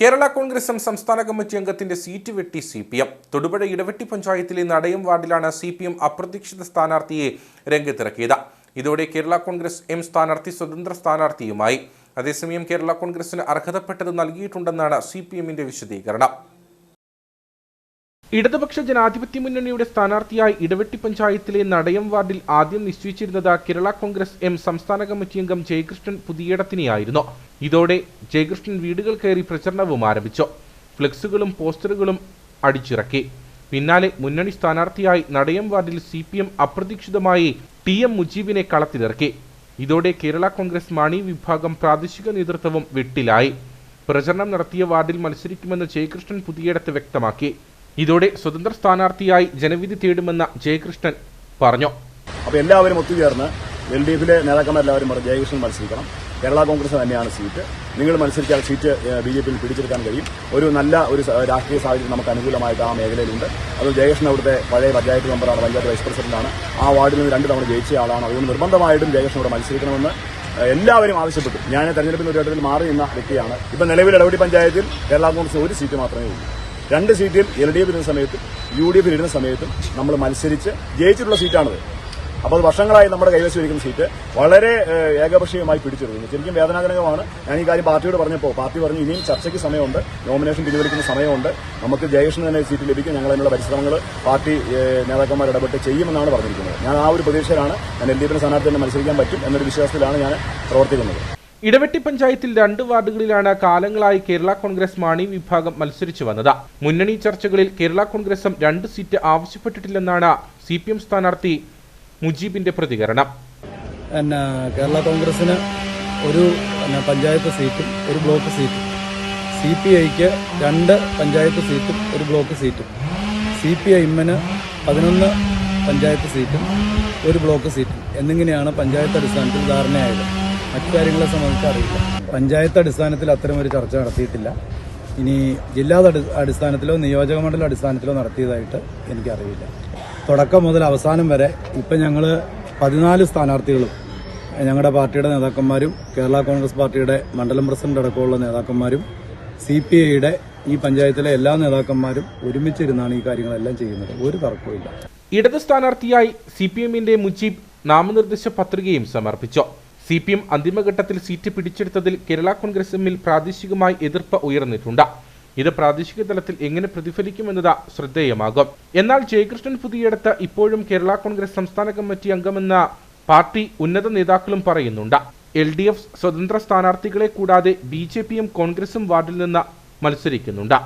Kerala Congress M സംസ്ഥാന committee അംഗത്തിന്റെ seat വെട്ടി C P M. Thodupuzha Idavetty പഞ്ചായത്തിലെ നടയം വാർഡിലാണ് സി പി എം അപ്രതീക്ഷിത സ്ഥാനാർത്ഥിയെ രംഗത്തിറക്കിയത്. ഇതോടെ കേരള കോൺഗ്രസ് എം സ്ഥാനാർത്ഥി സ്വതന്ത്ര സ്ഥാനാർത്ഥിയുമായി. അതേസമയം കേരള കോൺഗ്രസിന് അർഹതപ്പെട്ടത് നൽകിയിട്ടുണ്ടെന്നാണ് സി പി എമ്മിന്റെ വിശദീകരണം. ഇടതുപക്ഷ ജനാധിപത്യ മുന്നണിയുടെ സ്ഥാനാർത്ഥിയായി ഇടവെട്ടി പഞ്ചായത്തിലെ നടയം വാർഡിൽ ആദ്യം നിശ്ചയിച്ചിരുന്നത് കേരള കോൺഗ്രസ് എം സംസ്ഥാന കമ്മിറ്റി അംഗം ജയകൃഷ്ണൻ പുതിയടത്തിനെയായിരുന്നു. ഇതോടെ ജയകൃഷ്ണൻ വീടുകൾ കയറി പ്രചരണവും ആരംഭിച്ചു. ഫ്ലെക്സുകളും പോസ്റ്ററുകളും അടിച്ചിറക്കി. പിന്നാലെ മുന്നണി സ്ഥാനാർത്ഥിയായി നടയം വാർഡിൽ സി പി എം അപ്രതീക്ഷിതമായി ടി എം മുജീബിനെ കളത്തിലിറക്കി. ഇതോടെ കേരള കോൺഗ്രസ് മാണി വിഭാഗം പ്രാദേശിക നേതൃത്വവും വെട്ടിലായി. പ്രചരണം നടത്തിയ വാർഡിൽ മത്സരിക്കുമെന്ന് ജയകൃഷ്ണൻ പുതിയടത്ത് വ്യക്തമാക്കി. ഇതോടെ സ്വതന്ത്ര സ്ഥാനാർത്ഥിയായി ജനവിധി തേടുമെന്ന ജയകൃഷ്ണൻ പറഞ്ഞു. അപ്പോൾ എല്ലാവരും ഒത്തുചേർന്ന് എൽ ഡി എഫിലെ നേതാക്കന്മാരെല്ലാവരും പറഞ്ഞു ജയകൃഷ്ണൻ മത്സരിക്കണം. കേരള കോൺഗ്രസ് തന്നെയാണ് സീറ്റ്. നിങ്ങൾ മത്സരിച്ചാൽ സീറ്റ് ബി ജെ പിയിൽ പിടിച്ചെടുക്കാൻ കഴിയും. ഒരു നല്ല ഒരു രാഷ്ട്രീയ സാഹചര്യം നമുക്ക് അനുകൂലമായിട്ട് ആ മേഖലയിലുണ്ട്. അത് ജയകൃഷ്ണൻ അവിടുത്തെ പഴയ പഞ്ചായത്ത് മെമ്പറാണ് പഞ്ചായത്ത് വൈസ് പ്രസിഡന്റാണ്. ആ വാർഡിൽ നിന്ന് രണ്ട് തവണ ജയിച്ച ആളാണ്. അതുകൊണ്ട് നിർബന്ധമായിട്ടും ജയകൃഷ്ണൻ ഇവിടെ മത്സരിക്കണമെന്ന് എല്ലാവരും ആവശ്യപ്പെട്ടു. ഞാൻ തെരഞ്ഞെടുപ്പിന് ഒരു ഘട്ടത്തിൽ മാറി നിന്ന വ്യക്തിയാണ്. ഇപ്പം നിലവിൽ ഇടപെടി പഞ്ചായത്തിൽ കേരള കോൺഗ്രസ് ഒരു സീറ്റ് മാത്രമേ ഉള്ളൂ. രണ്ട് സീറ്റിൽ എൽ ഡി എഫ് ഇരുന്ന സമയത്തും യു ഡി എഫ് ഇരുന്ന സമയത്തും നമ്മൾ മത്സരിച്ച് ജയിച്ചിട്ടുള്ള സീറ്റാണത്. അപ്പോൾ വർഷങ്ങളായി നമ്മുടെ കൈവശം ഇരിക്കുന്ന സീറ്റ് വളരെ ഏകപക്ഷീയമായി പിടിച്ചെടുക്കുന്നു. ശരിക്കും വേദനാജനകമാണ്. ഞാൻ ഈ കാര്യം പാർട്ടിയോട് പറഞ്ഞപ്പോൾ പാർട്ടി പറഞ്ഞു ഇനിയും ചർച്ചയ്ക്ക് സമയമുണ്ട്. നോമിനേഷൻ പിൻവലിക്കുന്ന സമയമുണ്ട്. നമുക്ക് ജയകൃഷ്ണൻ തന്നെ സീറ്റ് ലഭിക്കും. ഞങ്ങൾ അതിനുള്ള പരിശ്രമങ്ങൾ പാർട്ടി നേതാക്കന്മാർ ഇടപെട്ട് ചെയ്യുമെന്നാണ് പറഞ്ഞിരിക്കുന്നത്. ഞാൻ ആ ഒരു പ്രതീക്ഷയിലാണ് ഞാൻ എൽ ഡി എഫിന് സ്ഥാനാർത്ഥി തന്നെ മത്സരിക്കാൻ പറ്റും എന്നൊരു വിശ്വാസത്തിലാണ് ഞാൻ പ്രവർത്തിക്കുന്നത്. ഇടവെട്ടി പഞ്ചായത്തിൽ രണ്ട് വാർഡുകളിലാണ് കാലങ്ങളായി കേരള കോൺഗ്രസ് മാണി വിഭാഗം മത്സരിച്ചു വന്നത്. മുന്നണി ചർച്ചകളിൽ കേരള കോൺഗ്രസും രണ്ട് സീറ്റ് ആവശ്യപ്പെട്ടിട്ടില്ലെന്നാണ് സി പി എം സ്ഥാനാർത്ഥി മുജീബിന്റെ പ്രതികരണം. കേരള കോൺഗ്രസിന് ഒരു പഞ്ചായത്ത് സീറ്റും ഒരു ബ്ലോക്ക് സീറ്റും. സി പി ഐക്ക് രണ്ട് പഞ്ചായത്ത് സീറ്റും ഒരു ബ്ലോക്ക് സീറ്റും. സി പി എമ്മിന് പതിനൊന്ന് പഞ്ചായത്ത് സീറ്റും ഒരു ബ്ലോക്ക് സീറ്റും. എന്നിങ്ങനെയാണ് പഞ്ചായത്ത് അടിസ്ഥാനത്തിൽ ധാരണയായത്. മറ്റു കാര്യങ്ങളെ സംബന്ധിച്ച് അറിയില്ല. പഞ്ചായത്ത് അടിസ്ഥാനത്തിൽ അത്തരമൊരു ചർച്ച നടത്തിയിട്ടില്ല. ഇനി ജില്ലാ അടി- അടിസ്ഥാനത്തിലോ നിയോജക മണ്ഡല അടിസ്ഥാനത്തിലോ നടത്തിയതായിട്ട് എനിക്കറിയില്ല. തുടക്കം മുതൽ അവസാനം വരെ ഇപ്പം ഞങ്ങൾ പതിനാല് സ്ഥാനാർത്ഥികളും ഞങ്ങളുടെ പാർട്ടിയുടെ നേതാക്കന്മാരും കേരള കോൺഗ്രസ് പാർട്ടിയുടെ മണ്ഡലം പ്രസിഡന്റ് അടക്കമുള്ള നേതാക്കന്മാരും സി പി ഐയുടെ ഈ പഞ്ചായത്തിലെ എല്ലാ നേതാക്കന്മാരും ഒരുമിച്ചിരുന്നാണ് ഈ കാര്യങ്ങളെല്ലാം ചെയ്യുന്നത്. ഒരു തർക്കവും ഇടത് സ്ഥാനാർത്ഥിയായി സി പി എമ്മിന്റെ മുജീബ് നാമനിർദ്ദേശ പത്രികയും സമർപ്പിച്ചു. സി പി എം അന്തിമഘട്ടത്തിൽ സീറ്റ് പിടിച്ചെടുത്തതിൽ കേരള കോൺഗ്രസ് എമ്മിൽ പ്രാദേശികമായി എതിർപ്പ് ഉയർന്നിട്ടുണ്ട്. ഇത് പ്രാദേശിക തലത്തിൽ എങ്ങനെ പ്രതിഫലിക്കുമെന്നത് ശ്രദ്ധേയമാകും. എന്നാൽ ജയകൃഷ്ണൻ പുതിയടത്ത് ഇപ്പോഴും കേരള കോൺഗ്രസ് സംസ്ഥാന കമ്മിറ്റി അംഗമെന്ന പാർട്ടി ഉന്നത നേതാക്കളും പറയുന്നുണ്ട്. എൽ ഡി എഫ് സ്വതന്ത്ര സ്ഥാനാർത്ഥികളെ കൂടാതെ ബി ജെ പിയും കോൺഗ്രസും വാർഡിൽ നിന്ന് മത്സരിക്കുന്നുണ്ട്.